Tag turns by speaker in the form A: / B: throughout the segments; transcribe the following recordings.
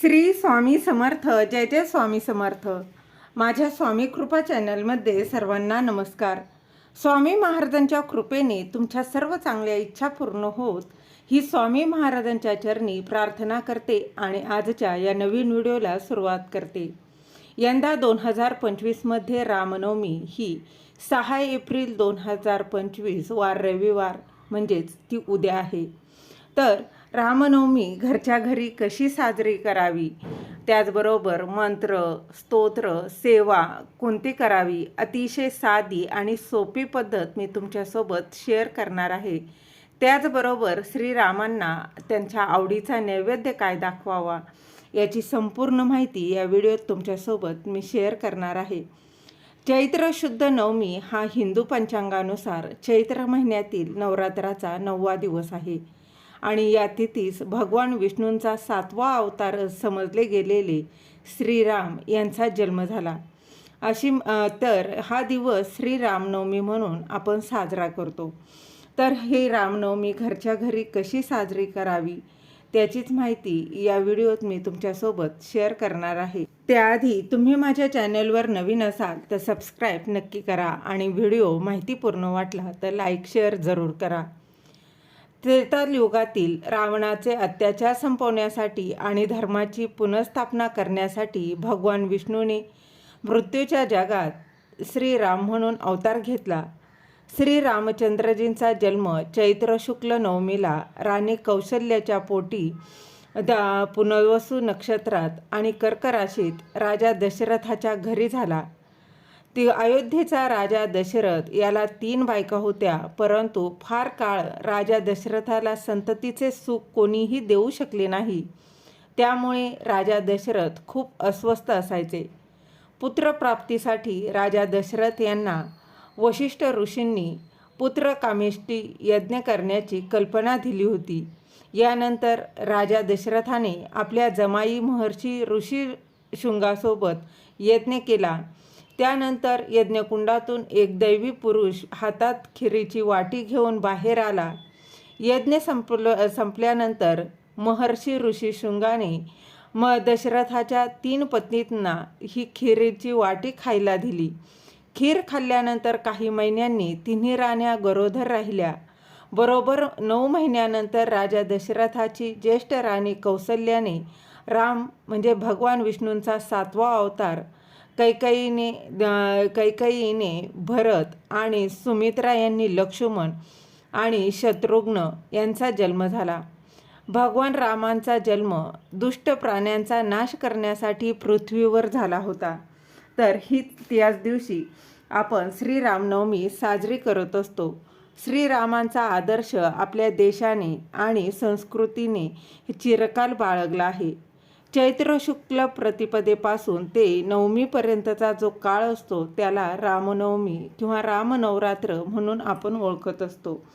A: श्री स्वामी समर्थ जय जय स्वामी समर्थ. माझ्या स्वामी कृपा चॅनलमध्ये सर्वांना नमस्कार. स्वामी महाराजांच्या कृपेने तुमच्या सर्व चांगल्या इच्छा पूर्ण होत ही स्वामी महाराजांच्या चरणी प्रार्थना करते आणि आजच्या या नवीन व्हिडिओला सुरुवात करते. यंदा दोन हजार पंचवीसमध्ये रामनवमी ही सहा एप्रिल दोन हजार पंचवीस वार रविवार म्हणजेच ती उद्या आहे. तर रामनवमी घरच्या घरी कशी साजरी करावी? त्याचबरोबर मंत्र स्तोत्र सेवा कोणती करावी? अतिशय साधी आणि सोपी पद्धत मी तुमच्यासोबत शेअर करणार आहे. त्याचबरोबर श्रीरामांना त्यांच्या आवडीचा नैवेद्य काय दाखवावा? याची संपूर्ण माहिती या व्हिडिओत तुमच्यासोबत मी शेअर करणार आहे. चैत्र शुद्ध नवमी हा हिंदू पंचांगानुसार चैत्र महिन्यातील नवरात्राचा नववा दिवस आहे. आणि या तिथीस भगवान विष्णूंचा सातवा अवतार समजले गेलेले श्रीराम यांचा जन्म झाला. अशी तर हा दिवस श्रीरामनवमी म्हणून आपण साजरा करतो. तर ही रामनवमी घरच्या घरी कशी साजरी करावी त्याचीच माहिती या व्हिडिओत मी तुमच्यासोबत शेअर करणार आहे. त्याआधी तुम्ही माझ्या चॅनलवर नवीन असाल तर सबस्क्राईब नक्की करा आणि व्हिडिओ माहितीपूर्ण वाटला तर लाईक शेअर जरूर करा. त्रेतायुगातील रावणाचे अत्याचार संपवण्यासाठी आणि धर्माची पुनर्स्थापना करण्यासाठी भगवान विष्णूने मृत्यूच्या जगात श्रीराम म्हणून अवतार घेतला. श्री रामचंद्रजींचा जन्म चैत्र शुक्ल नवमीला राणी कौशल्याच्या पोटी दा पुनर्वसू नक्षत्रात आणि कर्क राशीत राजा दशरथाच्या घरी झाला. ती अयोध्येचा राजा दशरथ याला तीन बायका होत्या परंतु फार काळ राजा दशरथाला संततीचे सुख कोणीही देऊ शकले नाही. त्यामुळे राजा दशरथ खूप अस्वस्थ असायचे. पुत्रप्राप्तीसाठी राजा दशरथ यांना वशिष्ठ ऋषींनी पुत्रकामेष्टी यज्ञ करण्याची कल्पना दिली होती. यानंतर राजा दशरथाने आपल्या जमाई महर्षी ऋषी शृंगासोबत यज्ञ केला. त्यानंतर यज्ञकुंडातून एक दैवी पुरुष हातात खिरीची वाटी घेऊन बाहेर आला. यज्ञ संपल संपल्यानंतर महर्षी ऋषी शृंगाने म दशरथाच्या तीन पत्नींना ही खिरीची वाटी खायला दिली. खीर खाल्ल्यानंतर काही महिन्यांनी तिन्ही राण्या गरोदर राहिल्या. बरोबर नऊ महिन्यानंतर राजा दशरथाची ज्येष्ठ राणी कौसल्याने राम म्हणजे भगवान विष्णूंचा सातवा अवतार कैकईने कैकईने भरत आणि सुमित्रा यांनी लक्ष्मण आणि शत्रुघ्न यांचा जन्म झाला. भगवान रामांचा जन्म दुष्ट प्राण्यांचा नाश करण्यासाठी पृथ्वीवर झाला होता. तर ही त्याच दिवशी आपण श्रीरामनवमी साजरी करत असतो. श्रीरामांचा आदर्श आपल्या देशाने आणि संस्कृतीने चिरकाल बाळगला आहे. चैत्र शुक्ल प्रतिपदेपासून ते नवमीपर्यंतचा जो काळ असतो त्याला रामनवमी किंवा रामनवरात्र म्हणून आपण ओळखत असतो.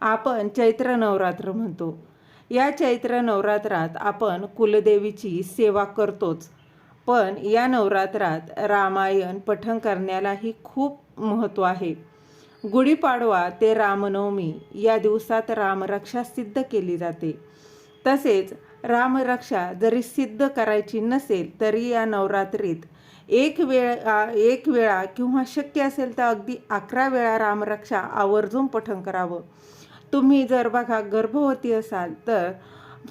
A: आपण चैत्र नवरात्र म्हणतो. या चैत्र नवरात्रात आपण कुलदेवीची सेवा करतोच. पण या नवरात्रात रामायण पठण करण्यालाही खूप महत्त्व आहे. गुढीपाडवा ते रामनवमी या दिवसात रामरक्षा सिद्ध केली जाते. तसेच रामरक्षा जरी सिद्ध करायची नसेल तरी या नवरात्रीत एक वेळ एक वेळा किंवा शक्य असेल तर अगदी अकरा वेळा रामरक्षा आवर्जून पठण करावं. तुम्ही जर बघा गर्भवती असाल तर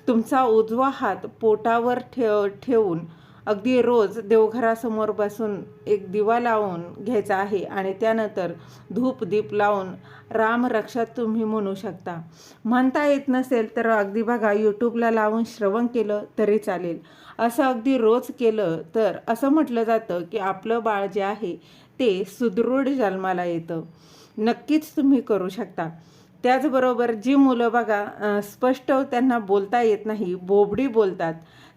A: तुमचा उजवा हात पोटावर ठेव ठेवून अगदी रोज देवघरासमोर बसून एक दिवा लावून घ्यायचा आहे आणि त्यानंतर धूप दीप लावून रामरक्षा तुम्ही म्हणू शकता. म्हणता येत नसेल तर अगदी बघा यूट्यूबला लावून श्रवण केलं तरी चालेल. असं अगदी रोज केलं तर असं म्हटलं जातं की आपलं बाळ जे आहे ते सुदृढ जन्माला येतं. नक्कीच तुम्ही करू शकता. त्याचबरोबर जी मुलं बघा स्पष्ट त्यांना बोलता येत नाही बोबडी बोलतात.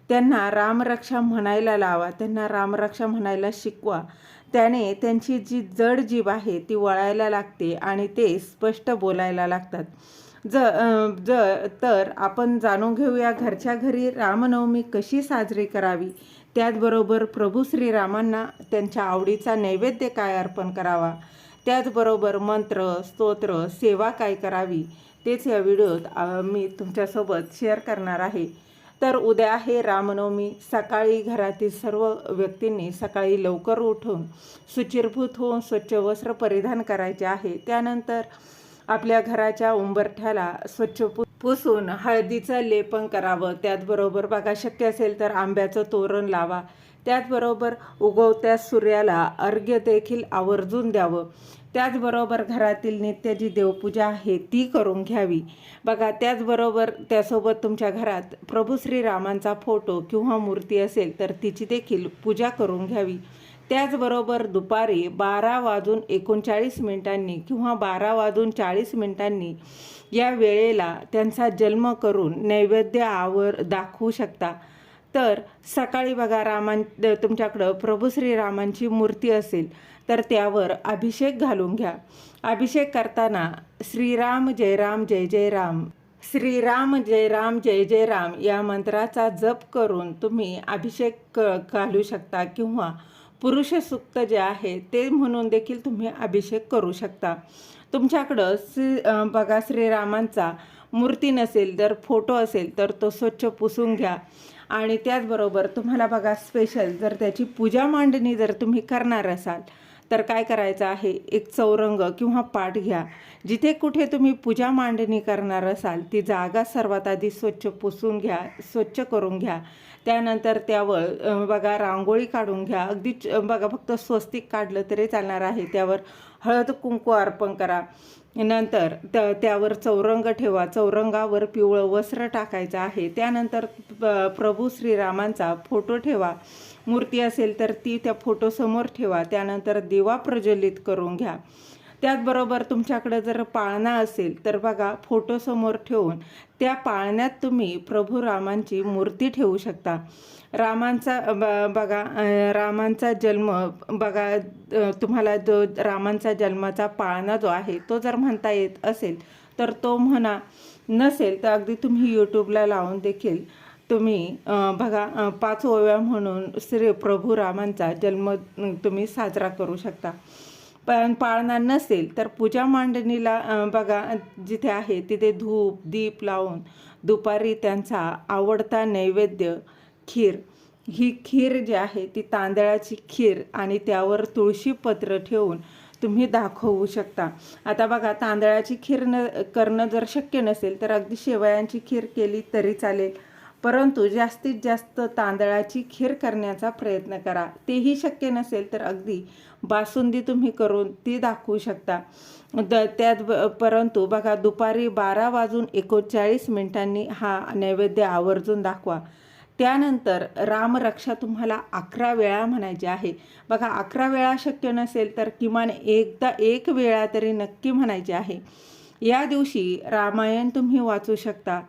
A: त्यांना रामरक्षा म्हणायला लावा त्यांना रामरक्षा म्हणायला शिकवा. त्याने त्यांची जी जड जीभ आहे ती वळायला लागते आणि ते स्पष्ट बोलायला लागतात. ज ज तर आपण जाणून घेऊया घरच्या घरी रामनवमी कशी साजरी करावी. त्याचबरोबर प्रभू श्रीरामांना त्यांच्या आवडीचा नैवेद्य काय अर्पण करावा. त्याचबरोबर मंत्र स्तोत्र सेवा काय करावी तेच या व्हिडिओत मी तुमच्यासोबत शेअर करणार आहे. तर उद्या आहे रामनवमी. सकाळी घरातील सर्व व्यक्तींनी सकाळी लवकर उठून सुचिरभूत होऊन स्वच्छ वस्त्र परिधान करायचे आहे. त्यानंतर आपल्या घराच्या उंबरठ्याला स्वच्छ पु पुसून हळदीचं लेपन करावं. त्याचबरोबर बघा शक्य असेल तर आंब्याचं तोरण लावा. त्याचबरोबर उगवत्या सूर्याला अर्घ्य देखील आवर्जून द्यावं. त्याचबरोबर घरातील नित्य जी देवपूजा आहे ती करून घ्यावी. बघा त्याचबरोबर त्यासोबत तुमच्या घरात प्रभू श्रीरामांचा फोटो किंवा मूर्ती असेल तर तिची देखील पूजा करून घ्यावी. त्याचबरोबर दुपारी बारा वाजून एकोणचाळीस मिनिटांनी किंवा बारा वाजून चाळीस मिनिटांनी या वेळेला त्यांचा जन्म करून नैवेद्य आवर दाखवू शकता. तर सकाळी बघा रामां तुमच्याकडं प्रभू श्रीरामांची मूर्ती असेल तर त्यावर अभिषेक घालून घ्या. अभिषेक करताना श्रीराम जय राम जय जय राम. श्रीराम जय राम जय जय राम या मंत्राचा जप करून तुम्ही अभिषेक क घालू शकता किंवा पुरुष सुक्त जे आहे ते म्हणून देखील तुम्ही अभिषेक करू शकता. तुमच्याकडं श्री बघा श्रीरामांचा मूर्ती नसेल तर फोटो असेल तर तो स्वच्छ पुसून घ्या. आणि त्याचबरोबर तुम्हाला बघा स्पेशल जर त्याची पूजा मांडणी जर तुम्ही करणार असाल तर काय करायचं आहे? एक चौरंग किंवा पाठ घ्या. जिथे कुठे तुम्ही पूजा मांडणी करणार असाल ती जागा सर्वात आधी स्वच्छ पुसून घ्या स्वच्छ करून घ्या. त्यानंतर त्यावर बघा रांगोळी काढून घ्या. अगदी बघा फक्त स्वस्तिक काढलं तरी चालणार आहे. त्यावर हळद कुंकू अर्पण करा. नंतर त त्यावर चौरंग ठेवा चौरंगावर पिवळं वस्त्र टाकायचं आहे. त्यानंतर प्रभू श्रीरामांचा फोटो ठेवा. मूर्ती असेल तर ती त्या फोटोसमोर ठेवा. त्यानंतर दिवा प्रज्वलित करून घ्या. त्याचबरोबर तुमच्याकडे जर पाळणा असेल तर बघा फोटोसमोर ठेवून त्या पाळण्यात तुम्ही प्रभू रामांची मूर्ती ठेवू शकता. रामांचा ब- बघा रामांचा जन्म बघा तुम्हाला जो रामांचा जन्माचा पाळणा जो आहे तो जर म्हणता येत असेल तर तो म्हणा. नसेल तर अगदी तुम्ही यूट्यूबला लावून देखील तुम्ही बघा पाच ओव्या म्हणून श्री प्रभू रामांचा जन्म तुम्ही साजरा करू शकता. पण पाळणार नसेल तर पूजा मांडणीला बघा जिथे आहे तिथे धूप दीप लावून दुपारी त्यांचा आवडता नैवेद्य खीर. ही खीर जी आहे ती तांदळाची खीर आणि त्यावर तुळशीपत्र ठेवून तुम्ही दाखवू शकता. आता बघा तांदळाची खीर न करणं जर शक्य नसेल तर अगदी शेवयांची खीर केली तरी चालेल. परंतु जास्तीत जास्त तांदळाची खीर करण्याचा प्रयत्न करा. तेही शक्य नसेल तर अगदी बासुंदी तुम्ही करून ती दाखवू शकता. द त्यात परंतु बघा दुपारी बारा वाजून एकोणचाळीस मिनिटांनी हा नैवेद्य आवर्जून दाखवा. त्यानंतर रामरक्षा तुम्हाला अकरा वेळा म्हणायची आहे. बघा अकरा वेळा शक्य नसेल तर किमान एकदा एक वेळा तरी नक्की म्हणायची आहे. या दिवशी रामायण तुम्ही वाचू शकता.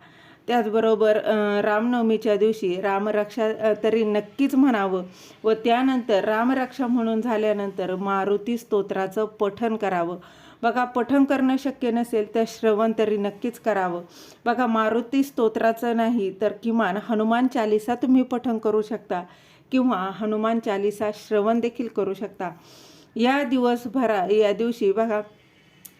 A: त्याचबरोबर रामनवमीच्या दिवशी रामरक्षा तरी नक्कीच म्हणावं व त्यानंतर रामरक्षा म्हणून झाल्यानंतर मारुती स्तोत्राचं पठण करावं. बघा पठण करणं शक्य नसेल तर श्रवण तरी नक्कीच करावं. बघा मारुती स्तोत्राचं नाही तर किमान हनुमान चालिसा तुम्ही पठण करू शकता किंवा हनुमान चालिसा श्रवण देखील करू शकता. या दिवसभरा या दिवशी बघा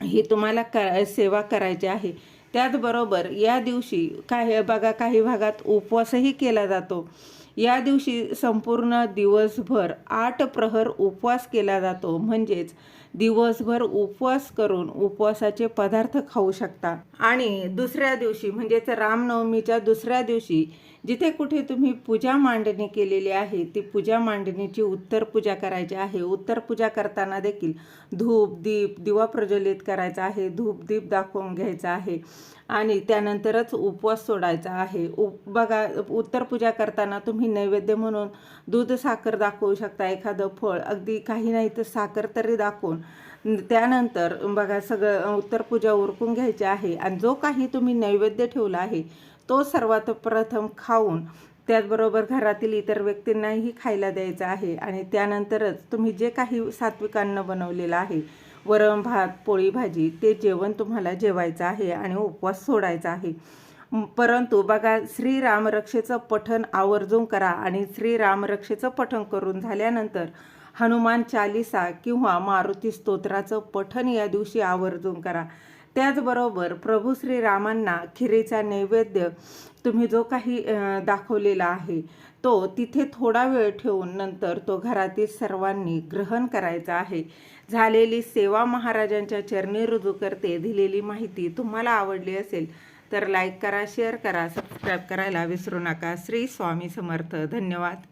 A: ही तुम्हाला क सेवा करायची आहे. त्याचबरोबर या दिवशी काही बघा काही भागात उपवासही केला जातो. या दिवशी संपूर्ण दिवसभर आठ प्रहर उपवास केला जातो. म्हणजेच दिवसभर उपवास करून उपवासाचे पदार्थ खाऊ शकता. आणि दुसऱ्या दिवशी म्हणजेच रामनवमीच्या दुसऱ्या दिवशी जिथे कुठे तुम्ही पूजा मांडणी केलेली आहे ती पूजा मांडणीची उत्तर पूजा करायची आहे. उत्तर पूजा करताना देखील धूप दीप दिवा प्रज्वलित करायचा आहे धूप दीप दाखवून घ्यायचा आहे. आणि त्यानंतरच उपवास सोडायचा आहे. उप बघा उत्तर पूजा करताना तुम्ही नैवेद्य म्हणून दूध साखर दाखवू शकता एखादं फळ. अगदी काही नाही तर साखर तरी दाखवून. त्यानंतर बघा सगळं उत्तर पूजा उरकून घ्यायची आहे. आणि जो काही तुम्ही नैवेद्य ठेवला आहे तो सर्वात प्रथम खाऊन त्याचबरोबर घरातील इतर व्यक्तींनाही खायला द्यायचं आहे. आणि त्यानंतरच तुम्ही जे काही सात्विक अन्न बनवलेलं आहे वरण भात पोळी भाजी ते जेवण तुम्हाला जेवायचं आहे आणि उपवास सोडायचा आहे. परंतु बघा श्रीरामरक्षेचं पठण आवर्जून करा आणि श्रीरामरक्षेचं पठण करून झाल्यानंतर हनुमान चालिसा किंवा मारुती स्तोत्राचं पठण या दिवशी आवर्जून करा. त्याचबरोबर प्रभू श्रीरामांना खिरीचा नैवेद्य तुम्ही जो काही दाखवलेला आहे तो तिथे थोडा वेळ ठेवून नंतर तो घरातील सर्वांनी ग्रहण करायचा आहे. झालेली सेवा महाराजांच्या चरणी रुजू करते दिलेली माहिती तुम्हाला आवडली असेल तर लाईक करा शेअर करा सबस्क्राईब करायला विसरू नका. श्री स्वामी समर्थ. धन्यवाद.